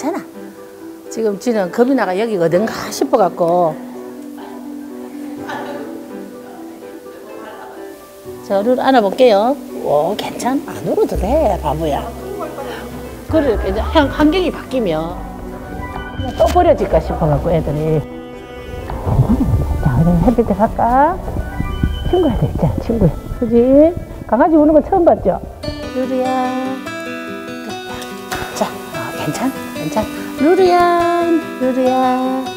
괜찮아. 지금 지는 겁이 나가 여기 어딘가 싶어갖고. 저를 안아볼게요. 오, 괜찮아. 안 울어도 돼, 바보야. 그래, 이제 환- 환경이 바뀌면 또 버려질까 싶어갖고 애들이. 자, 그럼 햇빛에 갈까? 친구야, 됐자, 친구야. 그지? 강아지 우는 거 처음 봤죠? 루루야. 자, 어, 괜찮아, 괜찮 아. 루루야, 루루야.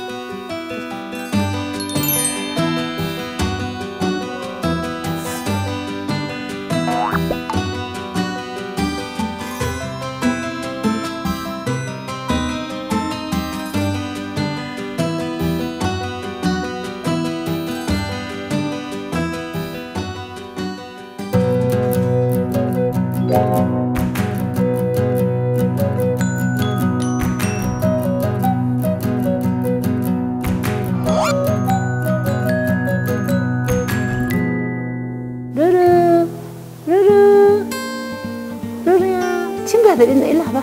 있네, 일로 와봐.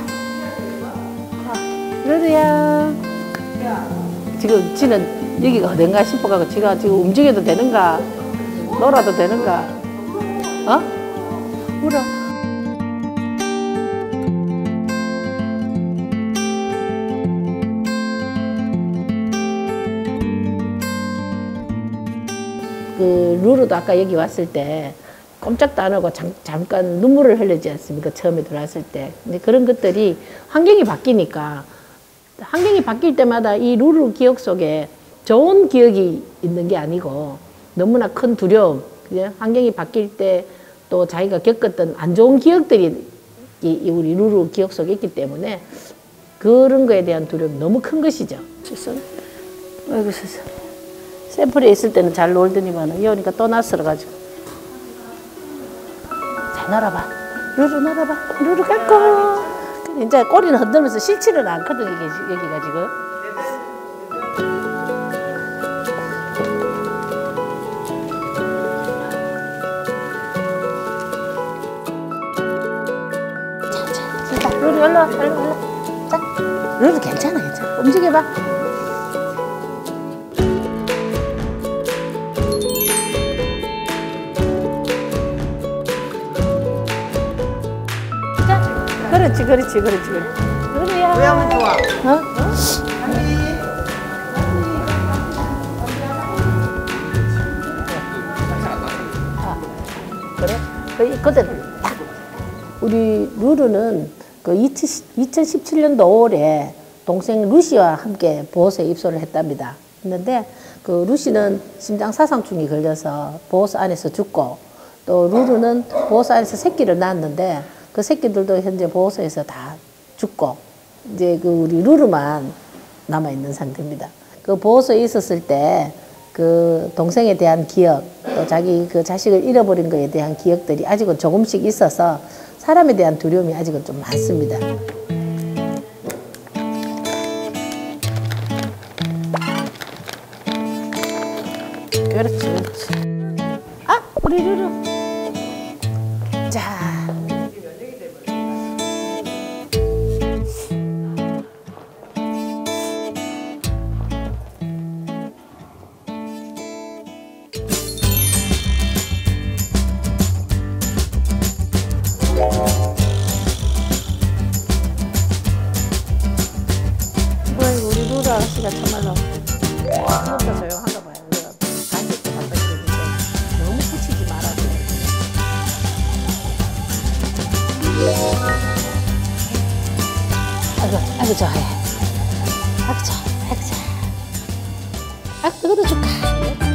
아, 루루야. 지금 지는 여기가 어딘가 싶어가고 지가 지금 움직여도 되는가? 놀아도 되는가? 어? 울어. 그 루루도 아까 여기 왔을 때 꼼짝도 안 하고 잠, 잠깐 눈물을 흘리지 않습니까? 처음에 들어왔을 때. 근데 그런 것들이 환경이 바뀌니까 환경이 바뀔 때마다 이 루루 기억 속에 좋은 기억이 있는 게 아니고 너무나 큰 두려움? 환경이 바뀔 때 또 자기가 겪었던 안 좋은 기억들이 이, 이 우리 루루 기억 속에 있기 때문에 그런 거에 대한 두려움이 너무 큰 것이죠. 그래서 아이고 세상. 샘플에 있을 때는 잘 놀더니만 이오니까 또 낯설어가지고. 잘 놀아봐. 루루 놀아봐. 루루 깎고. 이제 꼬리는 흔들면서 싫지는 않거든, 이게, 지- 여기가 지금. 루루 와, 일로 와. 자, 루루 괜찮아, 괜찮아. 움직여봐. 그렇지, 그렇지, 그렇지, 그렇지. 루루야. 왜 하면 좋아? 어? 그래? 그 있거든. 딱. 우리 루루는 그 2017년도 5월에 동생 루시와 함께 보호소에 입소를 했답니다. 했는데 그 루시는 심장 사상충이 걸려서 보호소 안에서 죽고 또 루루는 보호소 안에서 새끼를 낳았는데 그 새끼들도 현재 보호소에서 다 죽고 이제 그 우리 루루만 남아 있는 상태입니다. 그 보호소에 있었을 때 그 동생에 대한 기억, 또 자기 그 자식을 잃어버린 거에 대한 기억들이 아직은 조금씩 있어서 사람에 대한 두려움이 아직은 좀 많습니다. 그렇지, 그렇지. 아, 우리 루루. 자. 루루 아가씨가 참말로 진짜 조용한가 봐요. 간식도 갖다 주는데 너무 붙이지 말아줘. 아이고, 아이고 좋아해. 아이고 좋아, 아이고 좋아. 아이고 너도 줄까?